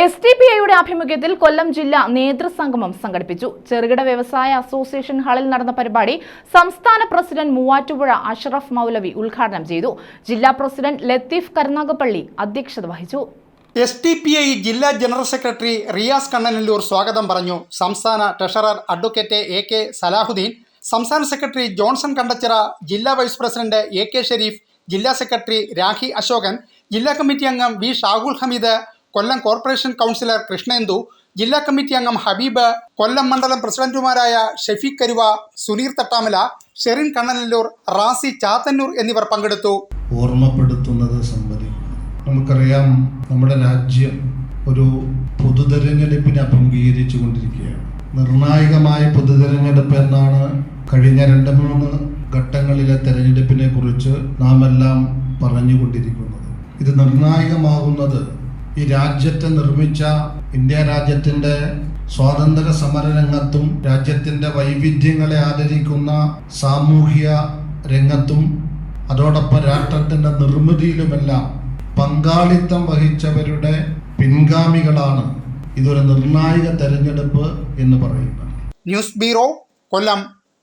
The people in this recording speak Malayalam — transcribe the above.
എസ് ടി പി ഐയുടെ ആഭിമുഖ്യത്തിൽ കൊല്ലം ജില്ലാ നേതൃസംഗമം സംഘടിപ്പിച്ചു. ചെറുകിട വ്യവസായ അസോസിയേഷൻ ഹാളിൽ നടന്ന പരിപാടി സംസ്ഥാന പ്രസിഡന്റ് മൂവാറ്റുപുഴ അഷറഫ് മൗലവി ഉദ്ഘാടനം ചെയ്തു. ജില്ലാ പ്രസിഡന്റ് ലത്തീഫ് കരുനാഗപ്പള്ളി അധ്യക്ഷത വഹിച്ചു. എസ് ടി പി ഐ ജില്ലാ ജനറൽ സെക്രട്ടറി റിയാസ് കണ്ണനല്ലൂർ സ്വാഗതം പറഞ്ഞു. സംസ്ഥാന treasurer advocate A K Salahuddin സംസ്ഥാന സെക്രട്ടറി ജോൺസൺ കണ്ടച്ചിറ ജില്ലാ vice president A K Sherif ജില്ലാ സെക്രട്ടറി രാഖി അശോകൻ ജില്ലാ കമ്മിറ്റി അംഗം V Shahul Hameed Kollam corporation councillor Krishnendu ജില്ലാ കമ്മിറ്റി അംഗം ഹബീബ് കൊല്ലം മണ്ഡലം പ്രസിഡന്റുമാരായ ഷെഫീഖ് കരുവ സുനീർ തട്ടാമല ഷെറിൻ കണ്ണനല്ലൂർ റാസി ചാത്തന്നൂർ എന്നിവർ പങ്കെടുത്തു. ഓർമ്മപ്പെടുത്തുന്നത് സംവദിക്കുക നമുക്കറിയാം നമ്മുടെ രാജ്യം ഒരു പൊതുതെരഞ്ഞെടുപ്പിനെ അഭിമുഖീകരിച്ചു കൊണ്ടിരിക്കുകയാണ് നിർണായകമായ പൊതുതെരഞ്ഞെടുപ്പ് എന്നാണ് കഴിഞ്ഞ രണ്ട് മൂന്ന് ഘട്ടങ്ങളിലെ തെരഞ്ഞെടുപ്പിനെ കുറിച്ച് നാം എല്ലാം പറഞ്ഞുകൊണ്ടിരിക്കുന്നത്. ഇത് നിർണായകമാകുന്നത് ഈ രാജ്യത്തെ നിർമ്മിച്ച ഇന്ത്യ രാജ്യത്തിന്റെ സ്വാതന്ത്ര്യ സമര രംഗത്തും രാജ്യത്തിന്റെ വൈവിധ്യങ്ങളെ ആദരിക്കുന്ന സാമൂഹ്യ രംഗത്തും അതോടൊപ്പം രാഷ്ട്രത്തിന്റെ നിർമ്മിതിയിലുമെല്ലാം പങ്കാളിത്തം വഹിച്ചവരുടെ പിൻഗാമികളാണ് ഇതൊരു നിർണായക തെരഞ്ഞെടുപ്പ് എന്ന് പറയുന്നത്. News bureau Kollam.